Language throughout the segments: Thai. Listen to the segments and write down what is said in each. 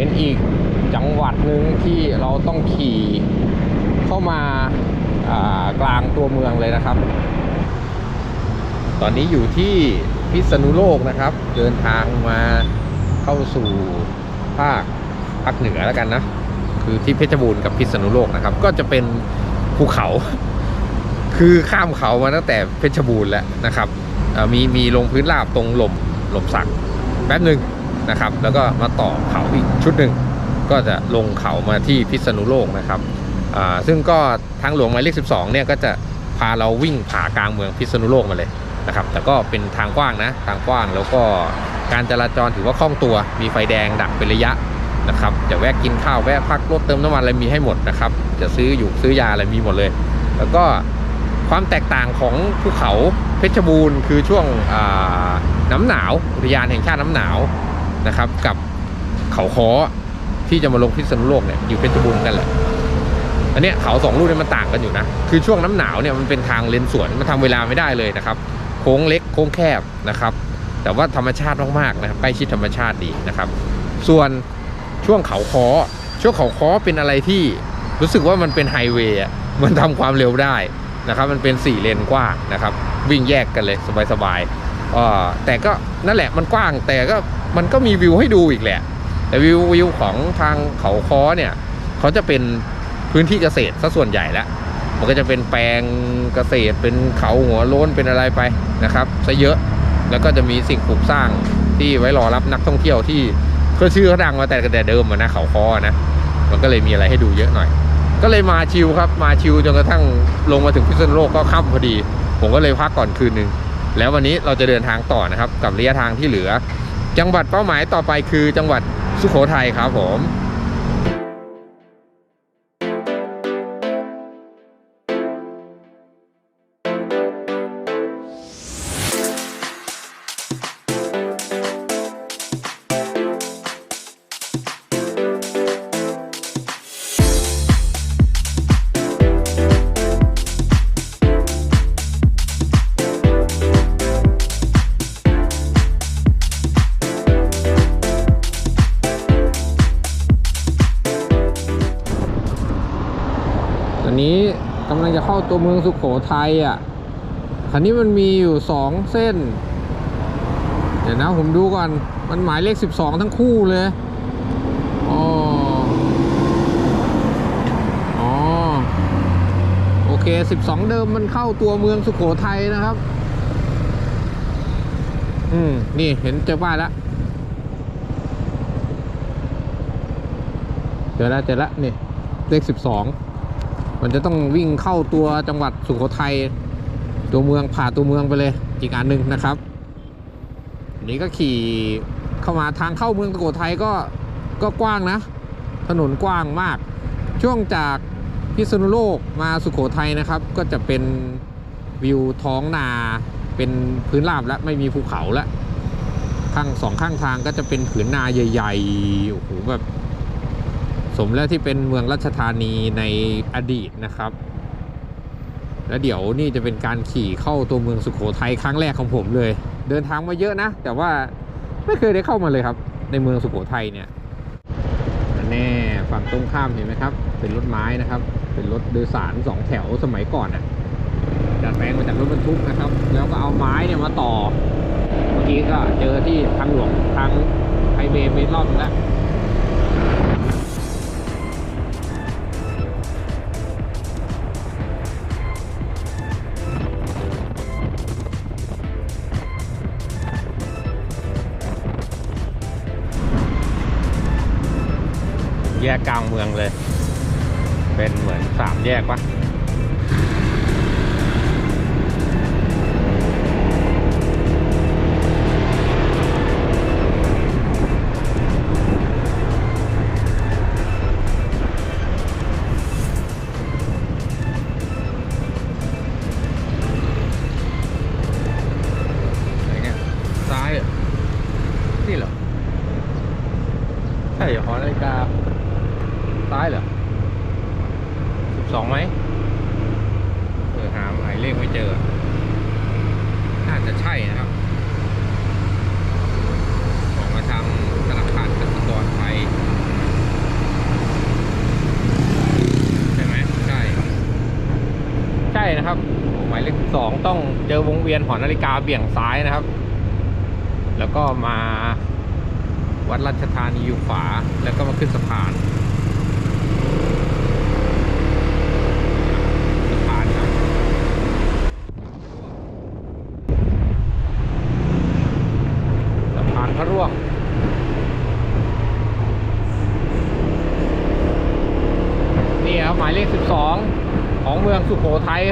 เป็นอีกจังหวัดหนึ่งที่เราต้องขี่เข้ามาากลางตัวเมืองเลยนะครับ ตอนนี้อยู่ที่พิษณุโลกนะครับ เดินทางมาเข้าสู่ภาคภาคเหนือแล้วกันนะ คือที่เพชรบูรณ์กับพิษณุโลกนะครับ ก็จะเป็นภูเขา คือข้ามเขามาตั้งแต่เพชรบูรณ์แล้วนะครับมีมีลงพื้นราบตรงหล่มหล่มสักแป๊บหนึ่ง นะครับ แล้วก็มาต่อเขาอีกชุดหนึ่งก็จะลงเขามาที่พิษณุโลกนะครับซึ่งก็ทางหลวงหมายเลข 12 เนี่ยก็จะพาเราวิ่งผากลางเมืองพิษณุโลกมาเลยนะครับ แต่ก็เป็นทางกว้างนะทางกว้างแล้วก็การจราจรถือว่าคล่องตัว มีไฟแดงดักเป็นระยะนะครับจะแวะกินข้าวแวะพักรถเติมน้ำมันอะไรมีให้หมดนะครับ จะซื้ออยู่ซื้อยาอะไรมีหมดเลย แล้วก็ความแตกต่างของภูเขาเพชรบูรณ์คือช่วงน้ำหนาวอุทยานแห่งชาติน้ำหนาว นะครับ กับเขาค้อที่จะมาลงพิษณุโลกเนี่ยอยู่เพชรบูรณ์กันแหละอันเนี้ยเขาสองลูกเนี่ยมันต่างกันอยู่นะ คือช่วงน้ำหนาวเนี่ยมันเป็นทางเลนสวนมันทำเวลาไม่ได้เลยนะครับ โค้งเล็กโค้งแคบนะครับ แต่ว่าธรรมชาติมากๆนะครับใกล้ชิดธรรมชาติดีนะครับ ส่วนช่วงเขาค้อช่วงเขาค้อเป็นอะไรที่รู้สึกว่ามันเป็นไฮเวย์มันทำความเร็วได้นะครับ มันเป็น4เลนกว้างนะครับ วิ่งแยกกันเลยสบายๆอ่าแต่ก็นั่นแหละมันกว้างแต่ก็ มันก็มีวิวให้ดูอีกแหละ แต่วิววิวของทางเขาค้อเนี่ย เขาจะเป็นพื้นที่เกษตรซะส่วนใหญ่แล้วมันก็จะเป็นแปลงเกษตรเป็นเขาหัวโล้นเป็นอะไรไปนะครับซะเยอะแล้วก็จะมีสิ่งปลูกสร้างที่ไว้รอรับนักท่องเที่ยวที่ก็ชื่อเขาดังมาแต่แต่เดิมนะเขาคอนะมันก็เลยมีอะไรให้ดูเยอะหน่อย ก็เลยมาชิลครับมาชิลจนกระทั่งลงมาถึงพิษณุโลกก็ค่ำพอดี ผมก็เลยพักก่อนคืนหนึ่งแล้ววันนี้เราจะเดินทางต่อนะครับ กับระยะทางที่เหลือ จังหวัดเป้าหมายต่อไปคือจังหวัดสุโขทัยครับผม สุขโขทัยอะคันนี้มันมีอยู่สองเส้น เดี๋ยวนะผมดูก่อน มันหมายเลขสิบสองทั้งคู่เลยอ๋ออ๋อโอเคสิบสองเดิมมันเข้าตัวเมืองสุขโขทัยนะครับ อืม นี่เห็นเจอป้ายแล้วเจอแล้วเจอแล้วนี่ เลขสิบสอง มันจะต้องวิ่งเข้าตัวจังหวัดสุโขทัยตัวเมืองผ่าตัวเมืองไปเลยอีกอันหนึ่งนะครับอันนี้ก็ขี่เข้ามาทางเข้าเมืองสุโขทัยก็ก็กว้างนะ ถนนกว้างมาก ช่วงจากพิษณุโลกมาสุโขทัยนะครับ ก็จะเป็นวิวท้องนาเป็นพื้นราบและไม่มีภูเขาแล้วข้างสองข้างทางก็จะเป็นผืนนาใหญ่ๆโอ้โหแบบ สมแล้วที่เป็นเมืองราชธานีในอดีตนะครับ แล้วเดี๋ยวนี่จะเป็นการขี่เข้าตัวเมืองสุขโขทัยครั้งแรกของผมเลย เดินทางมาเยอะนะ แต่ว่าไม่เคยได้เข้ามาเลยครับ ในเมืองสุขโขทัยเนี่ยนแน่ฝั่งตรงข้ามเห็นไหมครับ เป็นรถไม้นะครับ เป็นรถโดยสารสองแถวสมัยก่อนอะดัดแปลงมาจากรถบรรทุกนะครับ แล้วก็เอาไม้เนี่ยมาต่อ เมื่อกี้ก็เจอที่ทางหลวงทางไฮเวย์ไปรอบนึงแล้ว เมืองเลย เป็นเหมือนสามแยกปะนเนี่ยซ้ายเหรอนี่เหรอใช่เหรอหอนาฬิกา ซ้ายเหรอสิบสองไหมเจอหาหมายเลขไม่เจอ น่าจะใช่นะครับของมาทางธนาคารกสิกรไทยใช่ไหมใช่ ใช่นะครับ หมายเลขสองต้องเจอวงเวียนหอนาฬิกาเบี่ยงซ้ายนะครับ แล้วก็มาวัดรัชธานีอยู่ขวาแล้วก็มาขึ้นสะพาน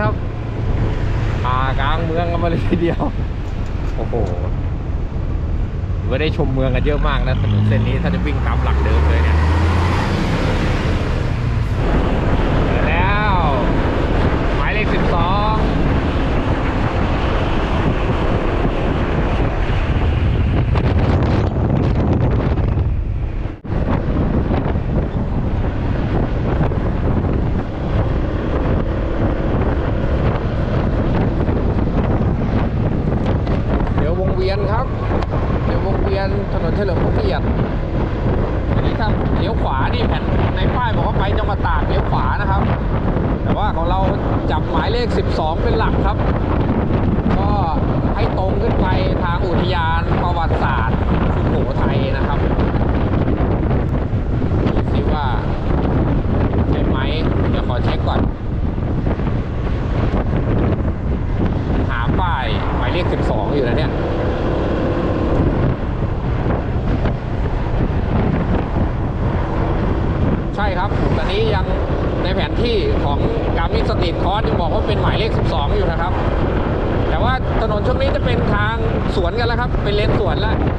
ครับพากลางเมืองกันมาเลยทีเดียว โอ้โหไม่ได้ชมเมืองกันเยอะมากนะถนนเส้นนี้ถ้าจะวิ่งตามหลักเดิมเลยเนี่ยเจอแล้ว หมายเลข 12 เดี๋ยววงเวียนครับ เดี๋ยววงเวียนถนนเฉลิมพระเกียรติอันนี้ถ้าเลี้ยวขวานี่แผ่นในป้ายบอกว่าไปจังหวัดตากเลี้ยวขวานะครับ แต่ว่าของเราจับหมายเลข 12 เป็นหลักครับ ก็ให้ตรงขึ้นไปทางอุทยานประวัติศาสตร์สุโขทัยนะครับดูสิว่าใช่ไหมเดี๋ยวขอเช็คก่อน หาป้ายหมายเลข 12 อยู่นะ เนี่ยใช่ครับตอนนี้ยังในแผนที่ของการมิสตรีทคอร์สยังบอกว่าเป็นหมายเลข 12 อยู่นะครับ แต่ว่าถนนช่วงนี้จะเป็นทางสวนกันแล้วครับ เป็นเลนสวนแล้วนี่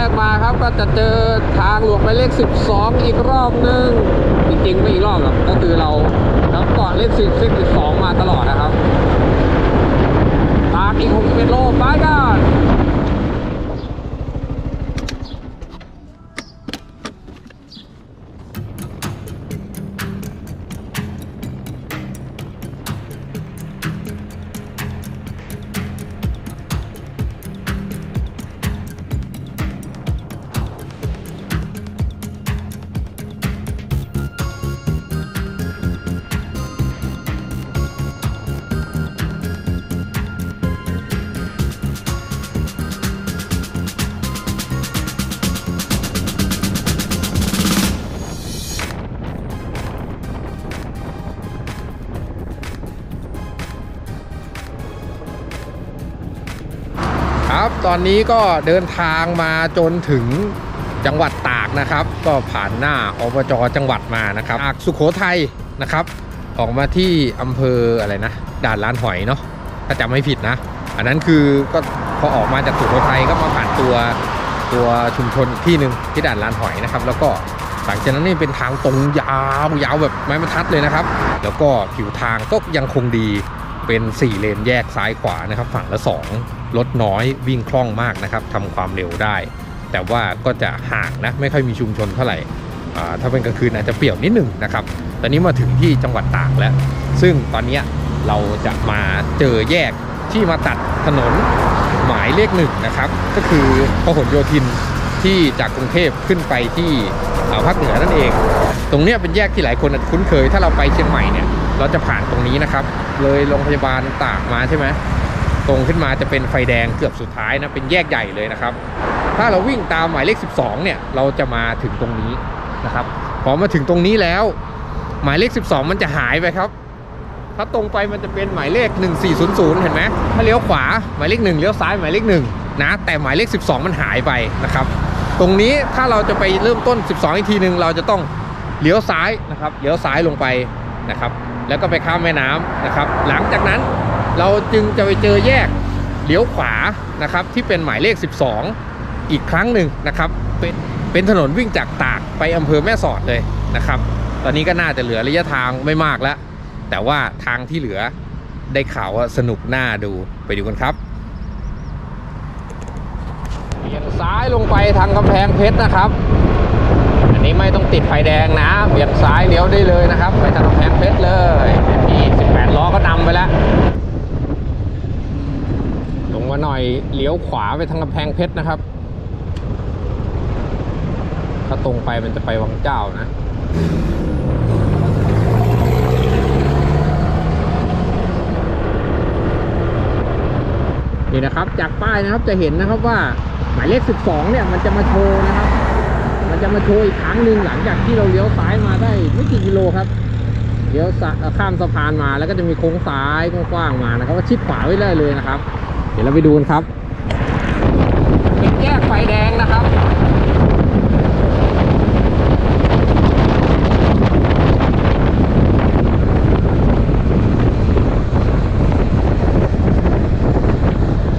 ายออกมาครับก็จะเจอทางหลวงหมายเลข 12 อีกรอบหนึ่งจริงๆ ไม่อีกรอบหรอกก็คือเราเราก่อเลข10เลข12 มาตลอดนะครับตามอีก 61 โลไปกัน อนนี้ก็เดินทางมาจนถึงจังหวัดตากนะครับ ก็ผ่านหน้าอบจจังหวัดมานะครับจากสุโขทัยนะครับ ออกมาที่อำเภออะไรนะด่านล้านหอยเนาะถ้าจำไม่ผิดนะ อันนั้นคือก็พอออกมาจากสุโขทัยก็มาผ่านตัวตัวชุมชนอีกที่หนึ่งที่ด่านล้านหอยนะครับ แล้วก็หลังจากนั้นนี่เป็นทางตรงยาวยาวแบบไม้บรรทัดเลยนะครับ แล้วก็ผิวทางก็ยังคงดีเป็น 4 เลนแยกซ้ายขวานะครับ ฝั่งละ 2 รถน้อยวิ่งคล่องมากนะครับทำความเร็วได้ แต่ว่าก็จะห่างนะไม่ค่อยมีชุมชนเท่าไหร่ถ้าเป็นกลางคืนอาจจะเปี่ยวนิดหนึ่งนะครับ ตอนนี้มาถึงที่จังหวัดตากแล้ว ซึ่งตอนนี้เราจะมาเจอแยกที่มาตัดถนนหมายเลขหนึ่งนะครับ ก็คือพหลโยธินที่จากกรุงเทพขึ้นไปที่อ่าภาคเหนือนั่นเอง ตรงนี้เป็นแยกที่หลายคนคุ้นเคย ถ้าเราไปเชียงใหม่เนี่ย เราจะผ่านตรงนี้นะครับ เลยโรงพยาบาลตากมาใช่ไหม ตรงขึ้นมาจะเป็นไฟแดงเกือบสุดท้ายนะเป็นแยกใหญ่เลยนะครับ ถ้าเราวิ่งตามหมายเลข 12 เนี่ยเราจะมาถึงตรงนี้นะครับพอมาถึงตรงนี้แล้ว หมายเลข 12 มันจะหายไปครับ ถ้าตรงไปมันจะเป็นหมายเลข 1400 เห็นไหมถ้าเลี้ยวขวาหมายเลข 1 เลี้ยวซ้ายหมายเลข1นะแต่หมายเลข 12 มันหายไปนะครับ ตรงนี้ถ้าเราจะไปเริ่มต้น 12 อีกทีหนึ่งเราจะต้องเลี้ยวซ้ายนะครับเลี้ยวซ้ายลงไปนะครับ แล้วก็ไปข้ามแม่น้ำนะครับ หลังจากนั้น เราจึงจะไปเจอแยกเลี้ยวขวานะครับที่เป็นหมายเลข 12 อีกครั้งหนึ่งนะครับเป็นเป็นถนนวิ่งจากตากไปอำเภอแม่สอดเลยนะครับ ตอนนี้ก็น่าจะเหลือระยะทางไม่มากแล้ว แต่ว่าทางที่เหลือได้ข่าวว่าสนุกน่าดูไปดูกันครับเบี่ยงซ้ายลงไปทางกำแพงเพชรนะครับ อันนี้ไม่ต้องติดไฟแดงนะเบี่ยงซ้ายเลี้ยวได้เลยนะครับ ไปทางกำแพงเพชรเลยพี่18ล้อก็นำไปแล้ว น่อยเลี้ยวขวาไปทางกำแพงเพชรนะครับ ถ้าตรงไปมันจะไปวังเจ้านะนี่นะครับจากป้ายนะครับจะเห็นนะครับว่าหมายเลข 12 เนี่ยมันจะมาโชว์นะครับ มันจะมาโชว์อีกครั้งหนึ่งหลังจากที่เราเลี้ยวซ้ายมาได้ไม่กี่กิโลครับเลี้ยวข้ามสะพานมาแล้วก็จะมีโค้งซ้ายกว้างๆมานะครับก็ชิดขวาไว้ได้เลยนะครับ เดี๋ยวเราไปดูกันครับเป็นแยกไฟแดงนะครับ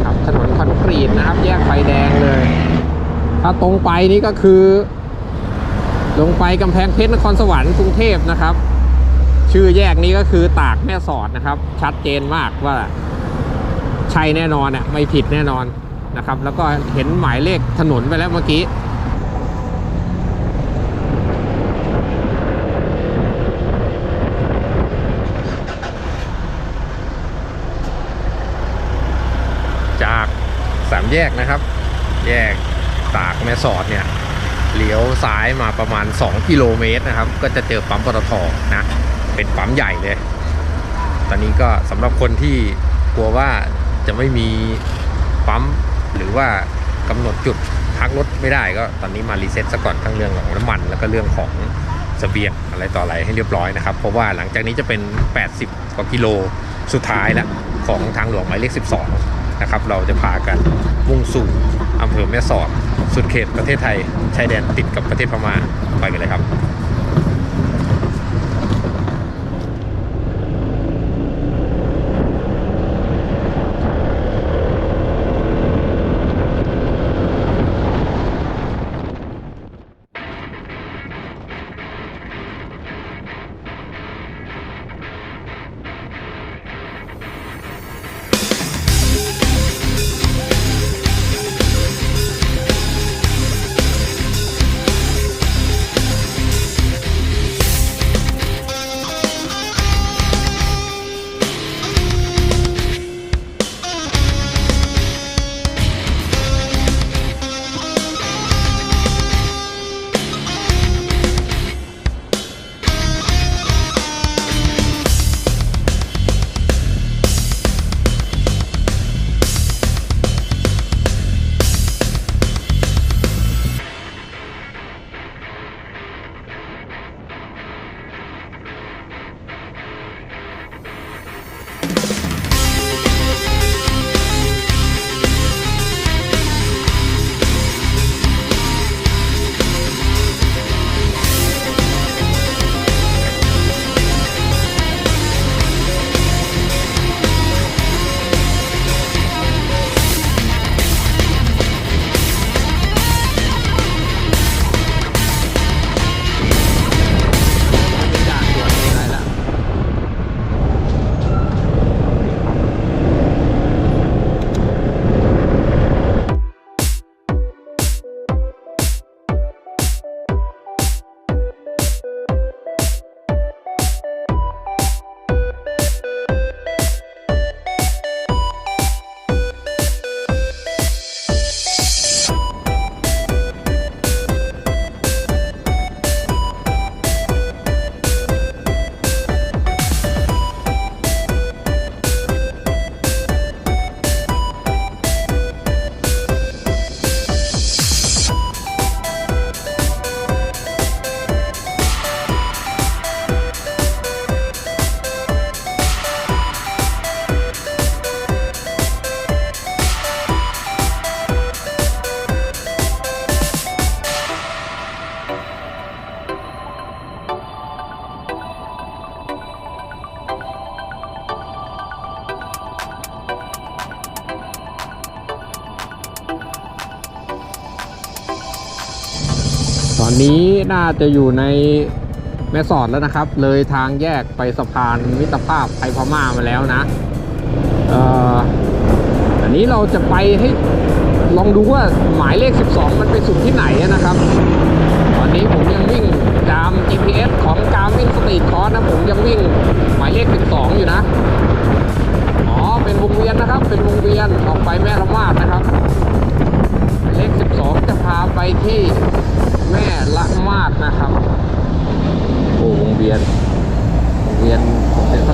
ครับถนนคอนกรีตนะครับ แยกไฟแดงเลย ถ้าตรงไปนี่ก็คือ ลงไปกำแพงเพชรนครสวรรค์กรุงเทพนะครับ ชื่อแยกนี้ก็คือตากแม่สอดนะครับ ชัดเจนมากว่า ใช่แน่นอนอะไม่ผิดแน่นอนนะครับ แล้วก็เห็นหมายเลขถนนไปแล้วเมื่อกี้จากสามแยกนะครับ แยกตากแม่สอดเนี่ยเลี้ยวซ้ายมาประมาณ 2 กิโลเมตรนะครับ ก็จะเจอปั๊มปตทนะ เป็นปั๊มใหญ่เลย ตอนนี้ก็สำหรับคนที่กลัวว่า จะไม่มีปั๊มหรือว่ากำหนดจุดพักรถไม่ได้ก็ตอนนี้มารีเซ็ตซะก่อนทั้งเรื่องของน้ำมัน แล้วก็เรื่องของเสบียงอะไรต่ออะไรให้เรียบร้อยนะครับ เพราะว่าหลังจากนี้จะเป็น 80 กว่ากิโลสุดท้ายแล้วของทางหลวงหมายเลข 12 นะครับ เราจะพากันมุ่งสู่อำเภอแม่สอด สุดเขตประเทศไทย ชายแดนติดกับประเทศพม่าไปกันเลยครับ อนนี้น่าจะอยู่ในแม่สอดแล้วนะครับ เลยทางแยกไปสะพานมิตรภาพไทยพม่ามาแล้วนะอันนี้เราจะไปให้ลองดูว่าหมายเลข 12 มันไปสุดที่ไหนนะครับ ตอนนี้ผมยังวิ่งตาม GPS ของการวิ่งสตรีทคอร์สนะผมยังวิ่งหมายเลข 12 อยู่นะ อ๋อ เป็นวงเวียนนะครับ เป็นวงเวียนออกไปแม่ละมาดนะครับ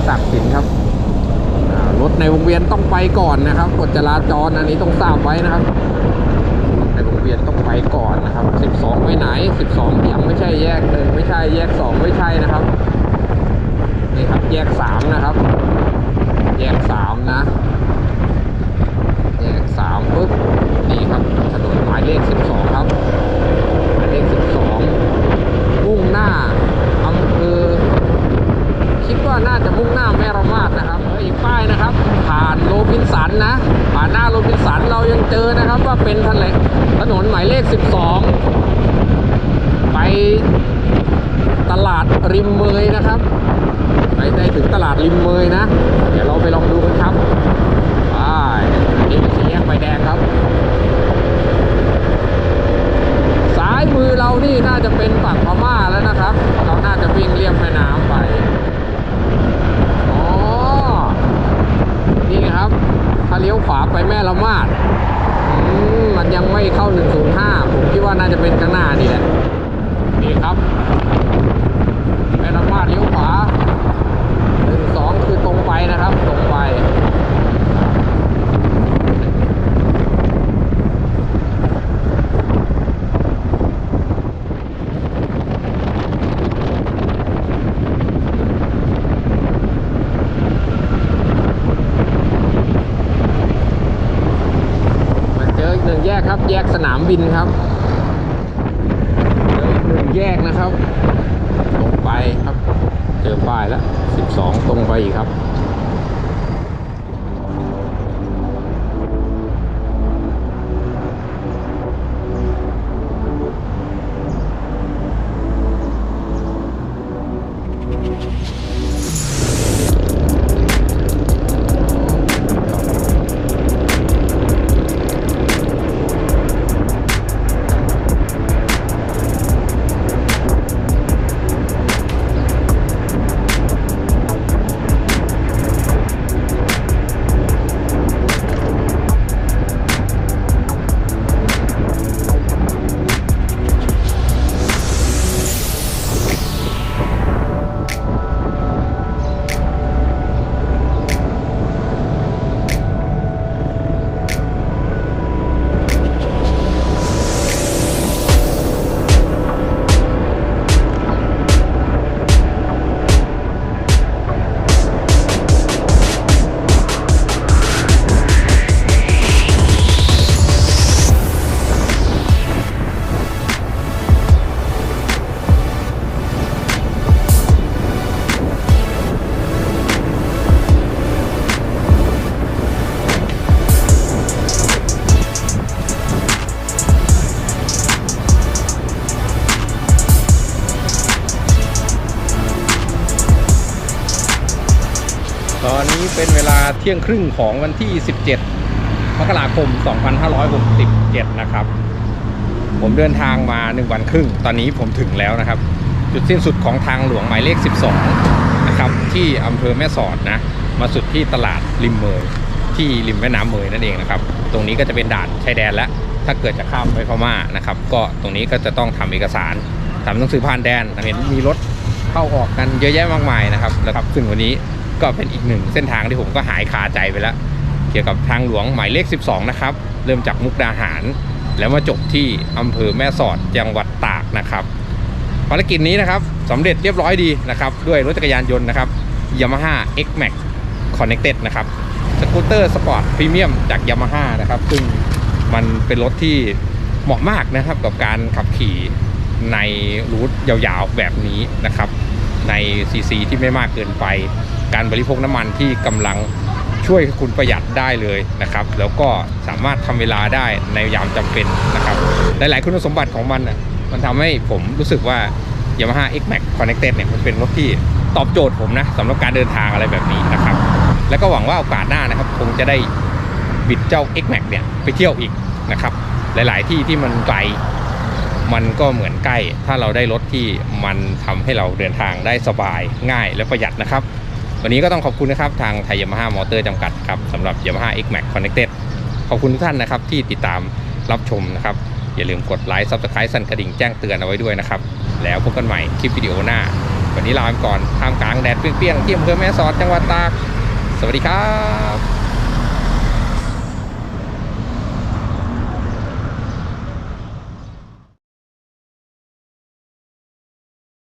ผมเป็นพระศักสินครับรถในวงเวียนต้องไปก่อนนะครับกฎจราจรอันนี้ต้องทราบไว้นะครับในวงเวียนต้องไปก่อนนะครับ 12 ไปไหน 12 ยังไม่ใช่แยกหนึ่งไม่ใช่แยก 2 ไม่ใช่นะครับนี่ครับแยก 3 นะครับ แยก 3 นะ แยก 3ปุ๊บนี่ครับถนนหมายเลข 12 ครับหมายเลข 12 มุ่งหน้า คิดว่าน่าจะมุ่งหน้าแม่รมาดนะครับแล้วอีกป้ายนะครับ ผ่านโรบินสันนะ ผ่านหน้าโรบินสันเรายังเจอนะครับว่าเป็นถนนถนนหมายเลข 12 ไปตลาดริมเมยนะครับ ไปได้ถึงตลาดริมเมยนะ เดี๋ยวเราไปลองดูกันครับไปอันนี้เป็นสี่แยกไฟแดงครับซ้ายมือเรานี่น่าจะเป็นฝั่งพม่าแล้วนะครับ เราน่าจะวิ่งเลียบแม่น้ำไป อ๋อ นี่ครับ ถ้าเลี้ยวขวาไปแม่ละมาดอืมมันยังไม่เข้า 105 ผมคิดว่าน่าจะเป็นข้างหน้านี่แหละนี่ครับ แม่ละมาดเลี้ยวขวา 12 คือตรงไปนะครับ ตรงไป มาเจออีกหนึ่งแยกครับ แยกสนาม บินครับ ตอนนี้เป็นเวลาเที่ยงครึ่งของวันที่ 17 มกราคม 2567 นะครับ ผมเดินทางมา 1 วันครึ่ง ตอนนี้ผมถึงแล้วนะครับ จุดสิ้นสุดของทางหลวงหมายเลข 12 นะครับ ที่อำเภอแม่สอดนะ มาสุดที่ตลาดริมเมย ที่ริมแม่น้ำเมยนั่นเองนะครับ ตรงนี้ก็จะเป็นด่านชายแดนแล้ว ถ้าเกิดจะข้ามไปพม่านะครับ ก็ตรงนี้ก็จะต้องทำเอกสารทำหนังสือผ่านแดนเห็นมีรถเข้าออกกันเยอะแยะมากมายนะครับ แล้วครับซึ่งวันนี้ ก็เป็นอีกหนึ่งเส้นทางที่ผมก็หายคาใจไปแล้ว เกี่ยวกับทางหลวงหมายเลข 12 นะครับ เริ่มจากมุกดาหาร แล้วมาจบที่อำเภอแม่สอดจังหวัดตากนะครับภารกิจนี้นะครับสำเร็จเรียบร้อยดีนะครับ ด้วยรถจักรยานยนต์นะครับ Yamaha X Max Connected นะครับสกูตเตอร์สปอร์ตพรีเมียมจาก Yamaha นะครับ ซึ่งมันเป็นรถที่เหมาะมากนะครับกับการขับขี่ในรูทยาวๆแบบนี้นะครับ ใน CC ที่ไม่มากเกินไป การบริโภคน้ำมันที่กำลังช่วยคุณประหยัดได้เลยนะครับ แล้วก็สามารถทำเวลาได้ในยามจำเป็นนะครับ หลาย ๆ คุณสมบัติของมันน่ะมันทำให้ผมรู้สึกว่า Yamaha X Max Connected เนี่ยมันเป็นรถที่ตอบโจทย์ผมนะสำหรับการเดินทางอะไรแบบนี้นะครับ แล้วก็หวังว่าโอกาสหน้านะครับคงจะได้บิดเจ้า X Max เนี่ยไปเที่ยวอีกนะครับ หลาย ๆ ที่ที่มันไกลมันก็เหมือนใกล้ ถ้าเราได้รถที่มันทำให้เราเดินทางได้สบายง่ายและประหยัดนะครับ วันนี้ก็ต้องขอบคุณนะครับ ทางไทยยามาฮ่ามอเตอร์จำกัดครับสำหรับยามาฮ่า X-Max Connected ขอบคุณทุกท่านนะครับที่ติดตามรับชมนะครับ อย่าลืมกดไลค์ซับสไคร b ์สั่นกระดิ่งแจ้งเตือนเอาไว้ด้วยนะครับ แล้วพบกันใหม่คลิปวิดีโอหน้า วันนี้ลาไปก่อนท่ามกลางแดดเปรี้ยงๆที่อำเภอแม่สอดจังหวัดตาก สวัสดีครับ